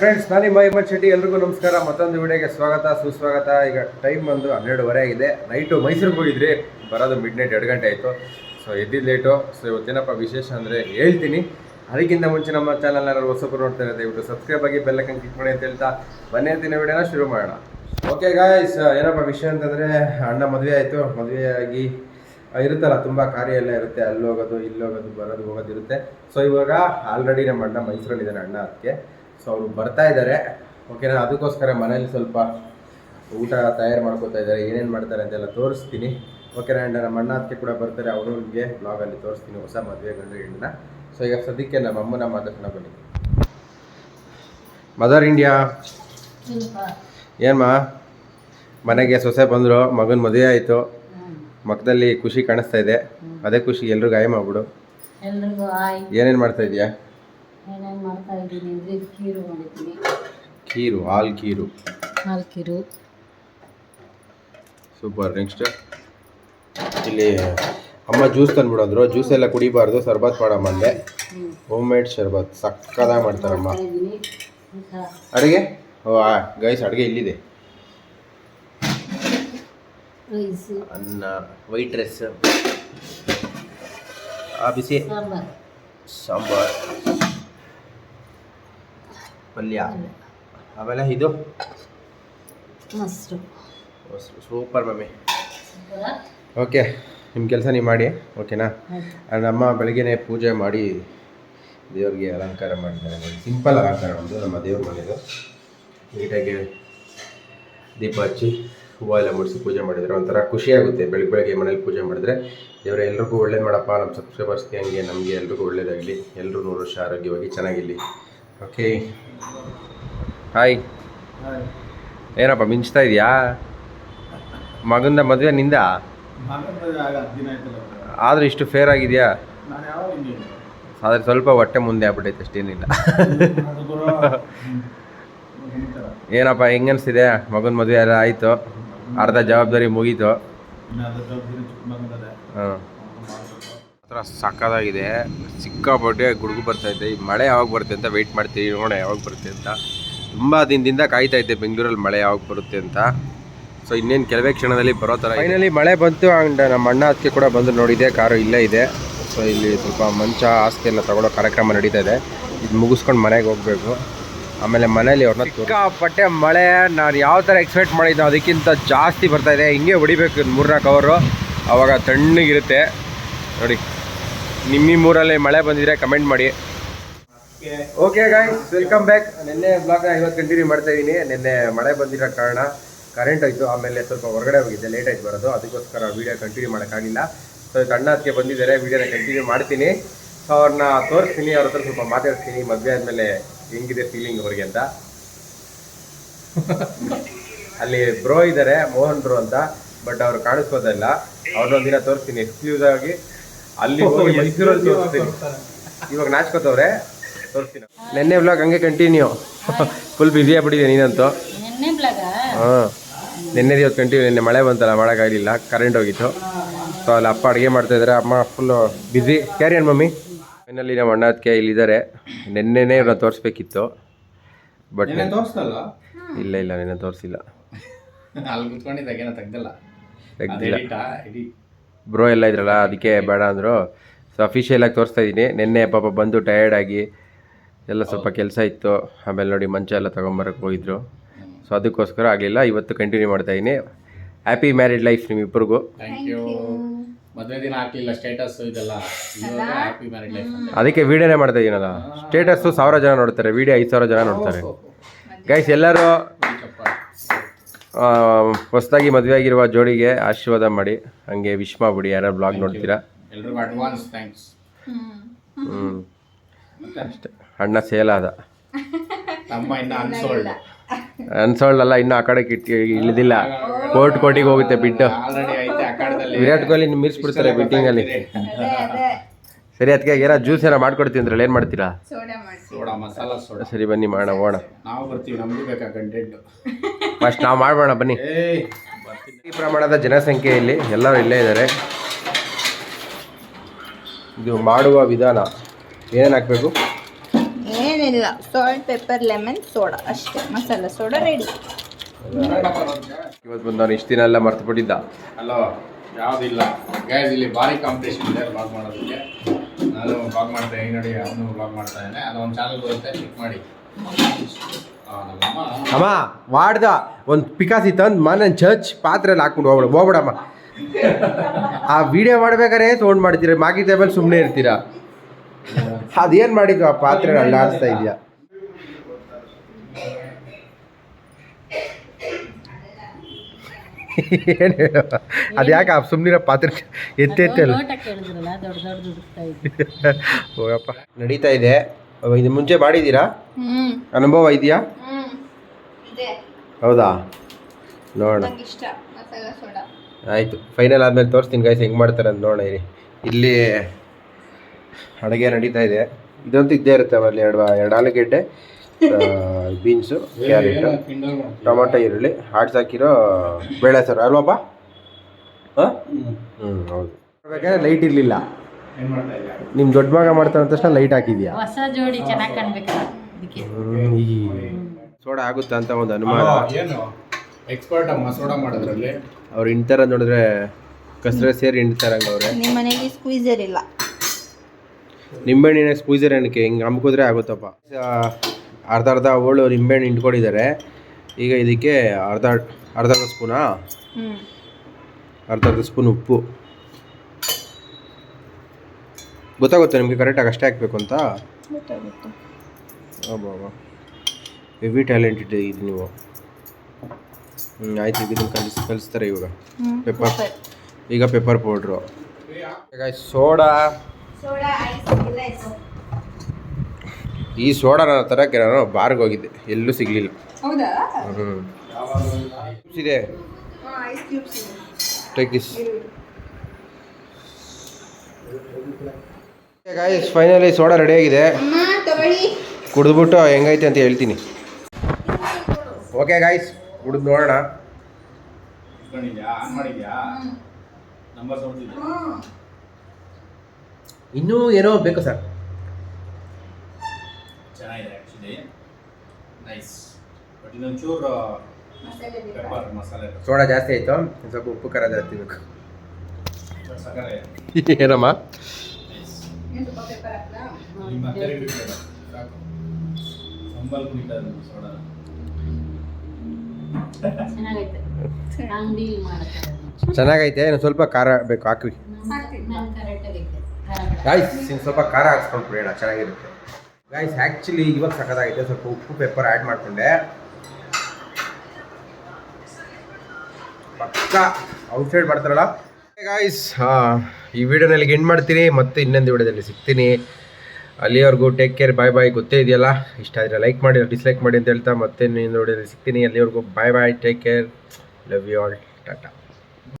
Friends ನಾನು ನಿಮ್ಮ ಹಿಮಂತ್ ಶೆಟ್ಟಿ. ಎಲ್ರಿಗೂ ನಮಸ್ಕಾರ. ಮತ್ತೊಂದು ವಿಡಿಯೋಗೆ ಸ್ವಾಗತ. ಸುಸ್ವಾಗತ. ಈಗ ಟೈಮ್ ಬಂದು ಹನ್ನೆರಡುವರೆ ಆಗಿದೆ. ನೈಟು ಮೈಸೂರಿಗೆ ಹೋಗಿದ್ರಿ. ಬರೋದು ಮಿಡ್ ನೈಟ್ ಎರಡು ಗಂಟೆ ಆಯಿತು. ಸೊ ಎದ್ದಿದ್ದು ಲೇಟು ಸೊ ಇವತ್ತೇನಪ್ಪ ವಿಶೇಷ ಅಂದರೆ ಹೇಳ್ತೀನಿ. ಅದಕ್ಕಿಂತ ಮುಂಚೆ ನಮ್ಮ ಚಾನಲ್ ಯಾರು ಹೊಸಬ್ರು ನೋಡ್ತಾರೆ ದಯವಿಟ್ಟು ಸಬ್ಸ್ಕ್ರೈಬ್ ಆಗಿ ಬೆಲ್ಲಕ್ಕಂಗೆ ಕ್ಲಿಕ್ ಮಾಡಿ ಅಂತ ಹೇಳ್ತಾ ಬನ್ನಿ ದಿನ ವಿಡಿಯೋನ ಶುರು ಮಾಡೋಣ. ಓಕೆ ಗಾಯ್ಸ್ ಏನಪ್ಪ ವಿಷಯ ಅಂತಂದರೆ ಅಣ್ಣ ಮದುವೆ ಆಯಿತು. ಮದುವೆ ಆಗಿ ಇರುತ್ತಲ್ಲ, ತುಂಬ ಕಾರ್ಯ ಎಲ್ಲ ಇರುತ್ತೆ. ಅಲ್ಲಿ ಹೋಗೋದು, ಇಲ್ಲಿ ಹೋಗೋದು, ಬರೋದು, ಹೋಗೋದು ಇರುತ್ತೆ. ಸೊ ಇವಾಗ ಆಲ್ರೆಡಿ ನಮ್ಮ ಅಣ್ಣ ಮೈಸೂರಲ್ಲಿದ್ದಾನೆ ಅಣ್ಣ ಅದಕ್ಕೆ. ಸೊ ಅವರು ಬರ್ತಾ ಇದ್ದಾರೆ ಓಕೆನಾ ಅದಕ್ಕೋಸ್ಕರ ಮನೇಲಿ ಸ್ವಲ್ಪ ಊಟ ತಯಾರು ಮಾಡ್ಕೋತಾ ಇದ್ದಾರೆ ಏನೇನು ಮಾಡ್ತಾರೆ ಅಂತೆಲ್ಲ ತೋರಿಸ್ತೀನಿ. ಓಕೆನಾ ಆ್ಯಂಡ್ ನಮ್ಮ ಅಣ್ಣ ಅದಕ್ಕೆ ಕೂಡ ಬರ್ತಾರೆ. ಅವರು ನಿಮಗೆ ಬ್ಲಾಗಲ್ಲಿ ತೋರಿಸ್ತೀನಿ ಹೊಸ ಮದುವೆ ಗಂಡು ಹೆಣ್ಣನ್ನ ಸೊ ಈಗ ಸದ್ಯಕ್ಕೆ ನಮ್ಮ ಅಮ್ಮನ ಮಾತಾಡ್ಸೋಣ ಬನ್ನಿ. ಮದರ್ ಇಂಡಿಯಾ ಏನಮ್ಮ ಮನೆಗೆ ಸೊಸೆ ಬಂದರು ಮಗನ ಮದುವೆ ಆಯಿತು. ಮಕ್ಕದಲ್ಲಿ ಖುಷಿ ಕಾಣಿಸ್ತಾ ಇದೆ. ಅದೇ ಖುಷಿ ಎಲ್ರಿಗೂ ಗಾಯ ಮಾಡ್ಬಿಡು. ಆಯ್. ಏನೇನು ಮಾಡ್ತಾ ಇದೀಯಾ? ಏನೇನು ಮಾಡ್ತಾ ಇದ್ದೀನಿ ಅಂದರೆ ಇದು ಖೀರು ಮಾಡಿದ್ದೀನಿ. ಕೀರು ಹಾಲ್ ಕೀರು. ಹಾಲು ಕೀರು. Super next. ಇಲ್ಲಿ ಅಮ್ಮ ಜ್ಯೂಸ್ ತಂದ್ಬಿಡೋದ್ರು. ಜ್ಯೂಸ್ ಎಲ್ಲ ಕುಡಿಬಾರ್ದು ಸರ್ಬತ್ ಮಾಡಮ್ಮ ಅಂದೆ. ಹೋಮ್. ಮೇಡ್ ಶರ್ಬತ್ ಸಕ್ಕದಾಗಿ ಮಾಡ್ತಾರಮ್ಮ. ಅಡುಗೆ? ಓ ಗೈಸ್ ಅಡುಗೆ ಇಲ್ಲಿದೆ. ಅನ್ನ ವೈಟ್ ರೈಸ್. ಆ ಬಿಸಿ. ಸಾಂಬಾರ್. ಪಲ್ಯ. ಆಮೇಲೆ ಇದು? ಮೊಸರು. Super mummy? ಓಕೆ ನಿಮ್ಮ ಕೆಲಸ ನೀವು ಮಾಡಿ ಓಕೆನಾ? ನಮ್ಮ ಬೆಳಗ್ಗೆನೆ ಪೂಜೆ ಮಾಡಿ ದೇವ್ರಿಗೆ ಅಲಂಕಾರ ಮಾಡಿದ್ದಾರೆ. ಸಿಂಪಲ್ ಅಲಂಕಾರ ಒಂದು ನಮ್ಮ ದೇವ್ರ ಮನೆದು. ನೀಟಾಗಿ ದೀಪ ಹಚ್ಚಿ ಹೂವು ಎಲ್ಲ ಮುಡಿಸಿ ಪೂಜೆ ಮಾಡಿದರೆ ಒಂಥರ ಖುಷಿಯಾಗುತ್ತೆ ಬೆಳಗ್ಗೆ ಬೆಳಗ್ಗೆ ಮನೇಲಿ ಪೂಜೆ ಮಾಡಿದ್ರೆ ದೇವರ ಎಲ್ರಿಗೂ ಒಳ್ಳೇದು ಮಾಡಪ್ಪ. ನಮ್ಮ ಸಬ್ಸ್ಕ್ರೈಬರ್ಸ್ಗೆ ಹಂಗೆ ನಮಗೆ ಎಲ್ರಿಗೂ ಒಳ್ಳೇದಾಗಲಿ. ಎಲ್ಲರೂ ನೂರು ವರ್ಷ ಆರೋಗ್ಯವಾಗಿ ಚೆನ್ನಾಗಿರಲಿ. ಓಕೆ ಹಾಯ್ ಏನಪ್ಪ ಮಿಂಚ್ತಾ ಇದೆಯಾ? ಮಗಂದ ಮದುವೆ ನಿಂದ? ಆದರೂ ಇಷ್ಟು ಫೇರ್ ಆಗಿದೆಯಾ? ಆದರೆ ಸ್ವಲ್ಪ ಹೊಟ್ಟೆ ಮುಂದೆ ಆಗ್ಬಿಟ್ಟೈತೆ ಅಷ್ಟೇನಿಲ್ಲ ಏನಪ್ಪ ಹೆಂಗನ್ಸಿದೆ? ಮಗನ ಮದುವೆ ಎಲ್ಲ ಆಯಿತು? ಅರ್ಧ ಜವಾಬ್ದಾರಿ ಮುಗೀತು? ಹಾಂ ಹತ್ರ ಸಕ್ಕದಾಗಿದೆ ಸಿಕ್ಕಾಪಟ್ಟೆ ಗುಡುಗು ಬರ್ತಾ ಇದೆ. ಈ ಮಳೆ ಯಾವಾಗ ಬರುತ್ತೆ ಅಂತ ವೆಯ್ಟ್ ಮಾಡ್ತೀವಿ. ನೋಡೋಣ ಯಾವಾಗ ಬರುತ್ತೆ ಅಂತ. ತುಂಬ ದಿನದಿಂದ ಕಾಯ್ತಾ ಇದ್ದೆ ಬೆಂಗಳೂರಲ್ಲಿ ಮಳೆ ಯಾವಾಗ ಬರುತ್ತೆ ಅಂತ. ಸೊ ಇನ್ನೇನು ಕೆಲವೇ ಕ್ಷಣದಲ್ಲಿ ಬರೋ ಥರ ಫೈನಲಿ ಮಳೆ ಬಂತು ಆ್ಯಂಡ್ ನಮ್ಮ ಅಣ್ಣ ಅದಕ್ಕೆ ಕೂಡ ಬಂದು ನೋಡಿದೆ. ಕಾರು ಇಲ್ಲೇ ಇದೆ. ಸೊ ಇಲ್ಲಿ ಸ್ವಲ್ಪ ಮಂಚ ಆಸ್ತಿಯನ್ನು ಎಲ್ಲ ತಗೊಳ್ಳೋ ಕಾರ್ಯಕ್ರಮ ನಡೀತಾ ಇದೆ. ಇದು ಮುಗಿಸ್ಕೊಂಡು ಮನೆಗೆ ಹೋಗಬೇಕು. ಆಮೇಲೆ ಮನೇಲಿ ಅವ್ರನ್ನ ಸಿಕ್ಕಾಪಟ್ಟೆ ಮಳೆ. ನಾನು ಯಾವ ಥರ ಎಕ್ಸ್ಪೆಕ್ಟ್ ಮಾಡಿದ್ದೆ ಅದಕ್ಕಿಂತ ಜಾಸ್ತಿ ಬರ್ತಾ ಇದೆ. ಹಿಂಗೆ ಹೊಡಿಬೇಕು ಮೂರ್ನಾಲ್ಕು ಅವರು ಆವಾಗ ತಣ್ಣಗಿರುತ್ತೆ. ನೋಡಿ ನಿಮ್ಮ ಮೂರಲ್ಲಿ ಮಳೆ ಬಂದಿದ್ರೆ ಕಮೆಂಟ್ ಮಾಡಿ. ಓಕೆ ಗಾಯ್ಸ್ ವೆಲ್ಕಮ್ ಬ್ಯಾಕ್ ನಿನ್ನೆ ಬ್ಲಾಗ್ ಇವತ್ತು ಕಂಟಿನ್ಯೂ ಮಾಡ್ತಾ ಇದ್ದೀನಿ ನಿನ್ನೆ ಮಳೆ ಬಂದಿರೋ ಕಾರಣ ಕರೆಂಟ್ ಆಯಿತು. ಆಮೇಲೆ ಸ್ವಲ್ಪ ಹೊರಗಡೆ ಹೋಗಿದ್ದೆ. ಲೇಟ್ ಆಯ್ತು ಬರೋದು. ಅದಕ್ಕೋಸ್ಕರ ವೀಡಿಯೋ ಕಂಟಿನ್ಯೂ ಮಾಡೋಕ್ಕಾಗಿಲ್ಲ. ಸೊ ಅಣ್ಣಕ್ಕೆ ಬಂದಿದ್ದಾರೆ. ವೀಡಿಯೋನ ಕಂಟಿನ್ಯೂ ಮಾಡ್ತೀನಿ. ಸೊ ಅವ್ರನ್ನ ತೋರಿಸ್ತೀನಿ. ಅವ್ರ ಹತ್ರ ಸ್ವಲ್ಪ ಮಾತಾಡ್ತೀನಿ. ಮದುವೆ ಆದಮೇಲೆ ಹೆಂಗಿದೆ ಫೀಲಿಂಗ್ ಅವ್ರಿಗೆ ಅಂತ. ಅಲ್ಲಿ ಬ್ರೋ ಇದ್ದಾರೆ. ಮೋಹನ್ ಬ್ರೋ ಅಂತ. ಬಟ್ ಅವ್ರು ಕಾಣಿಸ್ಬೋದಲ್ಲ ಅವ್ರನ್ನೊಂದಿನ ದಿನ ತೋರಿಸ್ತೀನಿ. ಎಕ್ಸ್ಕ್ಲೂಸ್ ಆಗಿ. ಅಲ್ಲಿ ಹೋಗಿ ಮೈಸೂರಲ್ಲಿ ತೋರಿಸ್ತೀನಿ. ಇವಾಗ ನಾಚ್ಕೋತವ್ರೆ ತೋರಿಸ್ತೀನಿ. ನಿನ್ನೆ ಬ್ಲಾಗ್ ಹಂಗೆ ಕಂಟಿನ್ಯೂ ಫುಲ್ ಬ್ಯುಸಿ ಆಗ್ಬಿಟ್ಟಿದೆ ನೀನಂತೂ. ನೆನ್ನೆ ಬ್ಲಾಗ ಹಾಂ. ನಿನ್ನೆ ಇವತ್ತು ಕಂಟಿನ್ಯೂ ನಿನ್ನೆ ಮಳೆ ಬಂತಲ್ಲ ಮಾಡೋಕ್ಕಾಗಲಿಲ್ಲ ಕರೆಂಟ್ ಹೋಗಿತ್ತು. ಸೊ ಅಲ್ಲಿ ಅಪ್ಪ ಅಡುಗೆ ಇದ್ರೆ. ಅಮ್ಮ full busy carry on mummy. Finally ನಮ್ಮ ಅಣ್ಣ ಅದಕ್ಕೆ ಇಲ್ಲಿದ್ದಾರೆ. ನಿನ್ನೆನೇ ಇವ್ರನ್ನ ತೋರಿಸ್ಬೇಕಿತ್ತು. ಬಟ್ ತೋರಿಸ್ತಲ್ಲ ಇಲ್ಲ ಇಲ್ಲ ನಿನ್ನೆ ತೋರಿಸಿಲ್ಲ. ಅಲ್ಲಿ ಕುತ್ಕೊಂಡಿದ್ದಾಗೇನೋ ತೆಗ್ದಲ್ಲ. ತೆಗ್ದಿಲ್ಲ. ಎಡಿ ಬ್ರೋ ಎಲ್ಲ ಇದ್ರಲ್ಲ ಅದಕ್ಕೆ ಬೇಡ ಅಂದರು. ಸೊ ಅಫಿಷಿಯಲಾಗಿ ತೋರಿಸ್ತಾ ಇದ್ದೀನಿ ನಿನ್ನೆ ಪಾಪ ಬಂದು ಟಯರ್ಡ್ ಆಗಿ ಎಲ್ಲ ಸ್ವಲ್ಪ ಕೆಲಸ ಇತ್ತು. ಆಮೇಲೆ ನೋಡಿ ಮಂಚ ಎಲ್ಲ ತೊಗೊಂಬರಕ್ಕೆ ಹೋಗಿದ್ರು. ಸೊ ಅದಕ್ಕೋಸ್ಕರ ಆಗಲಿಲ್ಲ. ಇವತ್ತು ಕಂಟಿನ್ಯೂ ಮಾಡ್ತಾ ಇದ್ದೀನಿ ಹ್ಯಾಪಿ ಮ್ಯಾರಿಡ್ ಲೈಫ್ ನಿಮ್ಮಿಬ್ಬರಿಗೂ ಥ್ಯಾಂಕ್ ಯು ಮದುವೆ ದಿನ ಹಾಕ್ಲಿಲ್ಲ ಸ್ಟೇಟಸ್ ಇದೆಲ್ಲ. ಹ್ಯಾಪಿ ಮ್ಯಾರಿಡ್ ಲೈಫ್ ಅದಕ್ಕೆ ವೀಡಿಯೋನೇ ಮಾಡ್ತಾ ಇದೀನಲ್ಲ? ಸ್ಟೇಟಸ್ ಸಾವಿರ ಜನ ನೋಡ್ತಾರೆ. ವೀಡಿಯೋ ಐದು ಸಾವಿರ ಜನ ನೋಡ್ತಾರೆ. ಗೈಸ್ ಎಲ್ಲರೂ ಹೊಸದಾಗಿ ಮದುವೆ ಆಗಿರುವ ಜೋಡಿಗೆ ಆಶೀರ್ವಾದ ಮಾಡಿ. ಹಂಗೆ ವಿಶ್ ಮಾಡ್ಬಿಡಿ ಯಾರು ಬ್ಲಾಗ್ ನೋಡ್ತೀರಾ? ಎಲ್ರಿಗೂ ಅಡ್ವಾನ್ಸ್ ಥ್ಯಾಂಕ್ಸ್ ಹ್ಞೂ ಅಷ್ಟೇ. ಅಣ್ಣ ಸೇಲ್ ಆದ. ತಮ್ಮ ಇನ್ನ ಅನ್ಸೋಲ್ಡ್ ಅನ್ಸೋಳ್ ಅಲ್ಲ ಇನ್ನೂ ಆ ಕಡೆ ಇಳಿದಿಲ್ಲ ಕೋರ್ಟ್ ಕೋಟಿಗೆ ಹೋಗುತ್ತೆ ಬಿಟ್ಟು. ಆಲ್ರೆಡಿ ಐತೆ ವಿರಾಟ್ ಕೊಹ್ಲಿ ಮೀರ್ಸ್ಬಿಡ್ತಾರೆ ಬಿಟ್ಟಿಂಗಲ್ಲಿ ಸರಿ ಅದಕ್ಕೆ ಏನೋ ಜ್ಯೂಸ್ ಏನೋ ಮಾಡ್ಕೊಡ್ತೀನಿ ಅಂದ್ರೆ ಏನು ಮಾಡ್ತೀರಾ? Soda masala soda. ಸರಿ ಬನ್ನಿ ಮಾಡೋಣ ಹೋಣ ನಾವು ಬರ್ತೀವಿ ನಮಗೂ ಬೇಕಾ ಕಂಟೆಂಟ್ ಫಸ್ಟ್ ನಾವು ಮಾಡೋಣ ಬನ್ನಿ. ಈ ಪ್ರಮಾಣದ ಜನಸಂಖ್ಯೆಯಲ್ಲಿ ಎಲ್ಲರೂ ಇಲ್ಲೇ ಇದ್ದಾರೆ. ಇದು ಮಾಡುವ ವಿಧಾನ ಏನೇನು ಹಾಕಬೇಕು? ಏನಿಲ್ಲ ಸಾಲ್ಟ್ ಪೆಪ್ಪರ್ ಲೆಮನ್ ಸೋಡಾ ಅಷ್ಟೇ ಮಸಾಲ ಸೋಡಾ ರೆಡಿ ಇವತ್ತು ಬಂದು ನಾನು ಇಷ್ಟು ದಿನ ಎಲ್ಲ ಮರ್ತು ಬಿಟ್ಟಿದ್ದ ಅಲ್ಲ ಯಾವುದಿಲ್ಲ ಗ್ಯಾಸ್ ಇಲ್ಲಿ ಭಾರಿ ಕಾಂಪಿಟೇಷನ್ ಇದೆ ಬ್ಲಾಗ್ ಮಾಡೋದಕ್ಕೆ. ನಾನು ಬ್ಲಾಗ್ ಮಾಡ್ತಾ ಈ ನೋಡಿ ಅವನು ಬ್ಲಾಗ್ ಮಾಡ್ತಾ ಇದ್ದಾನೆ. ಅದೊಂದು ಒಂದು ಚಾನಲ್ ಬರುತ್ತೆ ಕ್ಲಿಕ್ ಮಾಡಿ. ಅಮ್ಮ ವಾಡ್ದ ಒಂದು ಪಿಕಾಸಿ ತಂದು ಮನೆ ಚರ್ಚ್ ಪಾತ್ರೆಯಲ್ಲಿ ಹಾಕೊಂಡು ಹೋಗ್ಬಿಡ ಹೋಗ್ಬಿಡಮ್ಮ ಆ ವಿಡಿಯೋ ಮಾಡ್ಬೇಕಾರೆ ತೊಗೊಂಡು ಮಾಡ್ತೀರ ಮಾಗಿ ಟೇಬಲ್ ಸುಮ್ಮನೆ ಇರ್ತೀರಾ ಅದೇನು ಮಾಡಿದ್ದು ಆ ಪಾತ್ರೆ ಅಲ್ಲಾಡ್ತಾ ಇದೆಯಾ ಏನು ಹೇಳು ಅದು ಯಾಕೆ ಆ ಸುಮ್ಮನಿರೋ ಪಾತ್ರೆ ಎತ್ತೆತ್ತಲ್ಲ ಹೋಗಪ್ಪ ನಡೀತಾ ಇದೆ ಇದು ಮುಂಚೆ ಮಾಡಿದ್ದೀರಾ? ಹ್ಮ್. ಅನುಭವ ಇದೆಯಾ? ಹ್ಮ್. ಇದೆ. ಹೌದಾ? ನೋಡೋಣ ನಂಗೆ ಇಷ್ಟ. ಮಸಾಲ ಸೋಡಾ. ಆಯಿತು. ಫೈನಲ್ ಆದಮೇಲೆ ತೋರಿಸ್ತೀನಿ ಗಾಯ್ಸ್ ಹೆಂಗೆ ಮಾಡ್ತಾರೆ ಅಂತ ನೋಡೋಣ ಇರಿ. ಇಲ್ಲಿ ಅಡುಗೆ ನಡೀತಾ ಇದೆ. ಇದಂತೂ ಇದ್ದೇ ಇರುತ್ತೆ ಅಲ್ಲಿ ಎರಡು ಎರಡು ಆಲೂಗೆಡ್ಡೆ ಬೀನ್ಸು ಕ್ಯಾರೆಟ್ ಟೊಮೊಟೊ ಈರುಳ್ಳಿ ಹಾಡ್ಸಾಕಿರೋ ಬೇಳೆ ಸರ್. ಅಲ್ವಪ್ಪ? ಹಾಂ? ಹ್ಞೂ ಹೌದು. ಬೇಕಾದ್ರೆ ಲೈಟ್ ಇರಲಿಲ್ಲ. ನಿಮ್ಮ ದೊಡ್ಡ ಮಗ ಮಾಡ್ತಾರೆ ಅಂದ ತಕ್ಷಣ ಲೈಟ್ ಹಾಕಿದ್ಯಾ? ಹೊಸ ಜೋಡಿ ಚೆನ್ನಾಗಿ ಕಾಣ್ಬೇಕು ಅದಕ್ಕೆ. ಸೋಡಾ ಆಗುತ್ತಾ ಅಂತ ಒಂದು ಅನುಮಾನ. ಏನು? ಎಕ್ಸ್ಪರ್ಟ್ ಅಮ್ಮ ಸೋಡಾ ಮಾಡೋದ್ರಲ್ಲಿ. ಅವ್ರು ಇಂಟರ್ ನೋಡಿದ್ರೆ ಕಸರೆ ಸೇರಿ ಹಿಂಡ್ತಾರಂಗ ಅವ್ರೆ. ನಿಮ್ಮ ಮನೆಗೆ ಸ್ಕ್ವೀಸರ್ ಇಲ್ಲ. ನಿಂಬೆಹಣ್ಣಿನ ಸ್ಪೂಜರ್ ಏನಕ್ಕೆ? ಹಿಂಗೆ ಅಮ್ಕಿದ್ರೆ ಆಗುತ್ತಪ್ಪ. ಅರ್ಧ ಅರ್ಧ ಅರ್ಧ ಹೋಳು ನಿಂಬೆಹಣ್ಣು ಹಿಂಡ್ಕೊಂಡಿದ್ದಾರೆ ಈಗ ಇದಕ್ಕೆ ಅರ್ಧ ಅರ್ಧ ಅರ್ಧ ಸ್ಪೂನಾ? ಹ್ಮ್. ಅರ್ಧ ಅರ್ಧ ಸ್ಪೂನ್ ಉಪ್ಪು. ಗೊತ್ತಾಗುತ್ತೆ ನಿಮಗೆ ಕರೆಕ್ಟಾಗಿ ಅಷ್ಟೇ ಹಾಕಬೇಕು ಅಂತ? ಗೊತ್ತಾಗುತ್ತೆ. ಅಬ್ಬಾ ಹೆವಿ ಟ್ಯಾಲೆಂಟೆಡ್ ಇದು ನೀವು. ಹ್ಞೂ ಆಯ್ತು ಈಗ ಇದನ್ನು ಕಲಿಸ್ ಕಲಿಸ್ತಾರೆ ಇವಾಗ. ಪೇಪರ್ ಪೆಪ್ಪರ್ ಈಗ ಪೆಪ್ಪರ್ ಪೌಡ್ರು ಸೋಡಾ. ಈ ಸೋಡಾ ನಾನು ತರಕ್ಕೆ ನಾನು ಬಾರ್ಗೆ ಹೋಗಿದ್ದೆ. ಎಲ್ಲೂ ಸಿಗಲಿಲ್ಲ. ಹ್ಞೂ ಇದೆ? Take this guys finally soda ready ಆಗಿದೆ. ಅಮ್ಮ ತಗೊಳ್ಳಿ. ಕುಡಿದ್ಬಿಟ್ಟು ಹೆಂಗೈತೆ ಅಂತ ಹೇಳ್ತೀನಿ. ಓಕೆ ಗಾಯ್ಸ್ ಕುಡಿದು ನೋಡೋಣ. ಮಾಡಿದ್ಯಾ ನಂಬರ್ ಸೋತಿದ್ಯಾ ಇನ್ನೂ ಏನೋ ಬೇಕು ಸರ್. ಚೆನ್ನಾಗಿದೆ ಆ್ಯಕ್ಚುಲಿ ನೈಸ್ ಬಟ್ ಇನ್ನೊಂಚೂರು ಮಸಾಲೆ ಬೇಕಾ? ಮಸಾಲೆ ಸೋಡಾ ಜಾಸ್ತಿ ಆಯಿತು. ಸ್ವಲ್ಪ ಉಪ್ಪು ಖಾರ ಜಾಸ್ತಿ ಬೇಕು. ಏನಮ್ಮ? ಚೆನ್ನಾಗೈತೆ. ಇನ್ನು ಸ್ವಲ್ಪ ಖಾರ ಬೇಕು ಹಾಕ್ರಿ. ಗಾಯ್ಸ್ ಇನ್ನು ಸ್ವಲ್ಪ ಖಾರ ಹಾಕ್ಸ್ಕೊಂಡು ಬಿಡೋಣ ಚೆನ್ನಾಗಿರುತ್ತೆ. ಗಾಯ್ಸ್ ಆ್ಯಕ್ಚುಲಿ ಇವಾಗ ಸಖತ್ತಾಗೈತೆ ಸ್ವಲ್ಪ ಉಪ್ಪು ಪೇಪರ್ ಆ್ಯಡ್ ಮಾಡಿಕೊಂಡೆ. ಪಕ್ಕ ಔಟ್ಸೈಡ್ ಮಾಡ್ತಾರಲ್ಲ ಗಾಯ್ಸ್ ಈ ವಿಡಿಯೋನಲ್ಲಿ ಎಂಡ್ ಮಾಡ್ತೀನಿ, ಮತ್ತೆ ಇನ್ನೊಂದು ವಿಡಿಯೋದಲ್ಲಿ ಸಿಗ್ತೀನಿ. ಅಲ್ಲಿವರೆಗೂ ಟೇಕ್ ಕೇರ್ ಬಾಯ್ ಬಾಯ್ ಗೊತ್ತೇ ಇದೆಯಲ್ಲ? ಇಷ್ಟ ಆದರೆ ಲೈಕ್ ಮಾಡಿ ಡಿಸ್ಲೈಕ್ ಮಾಡಿ ಅಂತ ಹೇಳ್ತಾ, ಮತ್ತೆ ಇನ್ನೊಂದು ವಿಡಿಯೋದಲ್ಲಿ ಸಿಗ್ತೀನಿ. ಅಲ್ಲಿವರೆಗೂ bye bye take care love you all tata